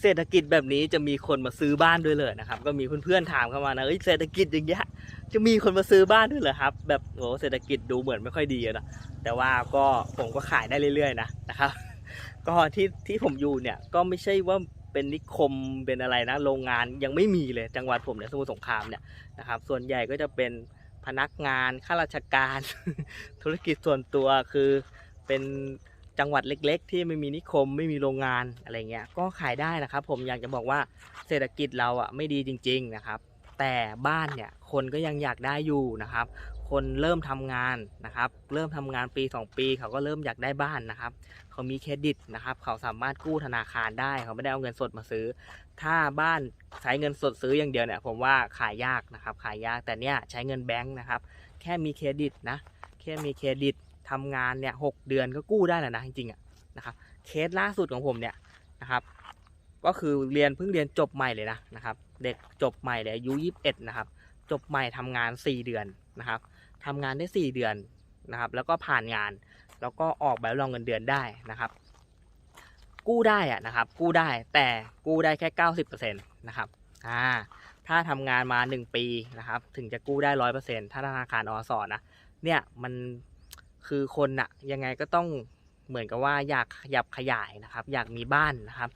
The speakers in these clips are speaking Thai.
เศรษฐกิจแบบนี้จะมีคนมาซื้อบ้านด้วยเลยนะครับ ก็มีเพื่อนๆถามเข้ามานะเศรษฐกิจอย่างเงี้ยจะมีคนมาซื้อบ้านด้วยเหรอครับ แบบโอ้เศรษฐกิจดูเหมือนไม่ค่อยดีนะแต่ว่าก็ผมก็ขายได้เรื่อยๆนะนะครับ ก็ที่ที่ผมอยู่เนี่ยก็ไม่ใช่ว่าเป็นนิคมเป็นอะไรนะ โรงงานยังไม่มีเลยจังหวัดผมเนี่ยสมุทรสงครามเนี่ยนะครับ ส่วนใหญ่ก็จะเป็นพนักงานข้าราชการ ธุรกิจส่วนตัวคือเป็น จังหวัดเล็ก ๆ ที่ไม่มีนิคมไม่มีโรงงานอะไรเงี้ยก็ขายได้นะครับ ผมอยากจะบอกว่าเศรษฐกิจเราอะไม่ดีจริง ๆนะครับ แต่บ้านเนี่ยคนก็ยังอยากได้อยู่นะครับ คนเริ่มทำงานนะครับ เริ่มทำงานปี 2 ปี เขาก็เริ่มอยากได้บ้านนะครับ เขามีเครดิตนะครับ เขาสามารถกู้ธนาคารได้ เขาไม่ได้เอาเงินสดมาซื้อ ถ้าบ้านใช้เงินสดซื้ออย่างเดียวเนี่ยผมว่าขายยากนะครับ ขายยากแต่เนี่ยใช้เงินแบงค์นะครับ แค่มีเครดิตนะแค่มีเครดิต ทำงานเนี่ยหกเดือนก็กู้ได้แหล้วนะจริงๆอะนะครับเคสล่าสุดของผมเนี่ยนะครับก็คือเรียนเพิ่งเรียนจบใหม่เลยนะนะครับเด็กจบใหม่เลยอายุยี่สิบเอ็ดนะครับจบใหม่ทำงานสี่เดือนนะครับทำงานได้สี่เดือนนะครับแล้วก็ผ่านงานแล้วก็ออกใบรับรองเงินเดือนได้นะครับ กู้ได้อะนะครับ กู้ได้แต่กู้ได้แค่เก้าสิบเปอร์เซ็นต์นะครับอ่าถ้าทำงานมาหนึ่งปีนะครับถึงจะกู้ได้ร้อยเปอร์เซ็นต์ถ้าธนาคารอสนะเนี่ยมัน คือคนอะยังไงก็ต้องเหมือนกับว่าอยากขยับขยายนะครับ อยากมีบ้านนะครับ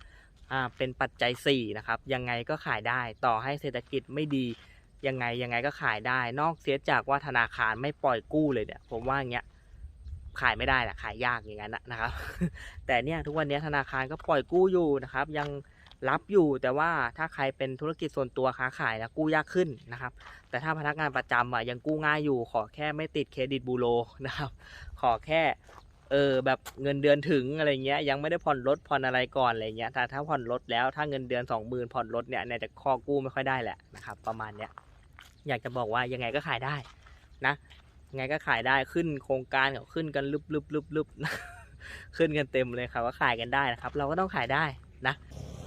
อ่าเป็นปัจจัยสี่นะครับยังไงก็ขายได้ต่อให้เศรษฐกิจไม่ดียังไงยังไงก็ขายได้ นอกเสียจากว่าธนาคารไม่ปล่อยกู้เลยเนี่ยผมว่าอย่างเงี้ยขายไม่ได้แหละขายยากอย่างนั้นนะครับ แต่เนี่ยทุกวันนี้ธนาคารก็ปล่อยกู้อยู่นะครับ ยัง รับอยู่แต่ว่าถ้าใครเป็นธุรกิจส่วนตัวค้าขายนะกู้ยากขึ้นนะครับ แต่ถ้าพนักงานประจำอะยังกู้ง่ายอยู่ ขอแค่ไม่ติดเครดิตบูโรนะครับ ขอแค่เออแบบเงินเดือนถึงอะไรเงี้ยยังไม่ได้ผ่อนรถผ่อนอะไรก่อนอะไรเงี้ยแต่ถ้าผ่อนรถแล้วถ้าเงินเดือนสองหมื่นผ่อนรถเนี่ยเนี่ยจะข้อกู้ไม่ค่อยได้แหละนะครับประมาณเนี้ยอยากจะบอกว่ายังไงก็ขายได้นะยังไงก็ขายได้ขึ้นโครงการเขาขึ้นกันลึบลึบลึบลึบขึ้นกันเต็มเลยครับว่าขายกันได้นะครับ เราก็ต้องขายได้นะ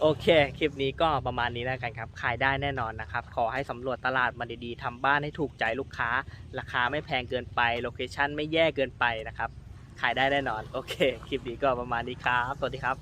โอเค คลิปนี้ก็ประมาณนี้แล้วกันครับ ขายได้แน่นอนนะครับ ขอให้สำรวจตลาดมาดีๆทำบ้านให้ถูกใจลูกค้า ราคาไม่แพงเกินไป โลเคชั่นไม่แย่เกินไปนะครับ ขายได้แน่นอน โอเค คลิปนี้ก็ประมาณนี้ครับ สวัสดีครับ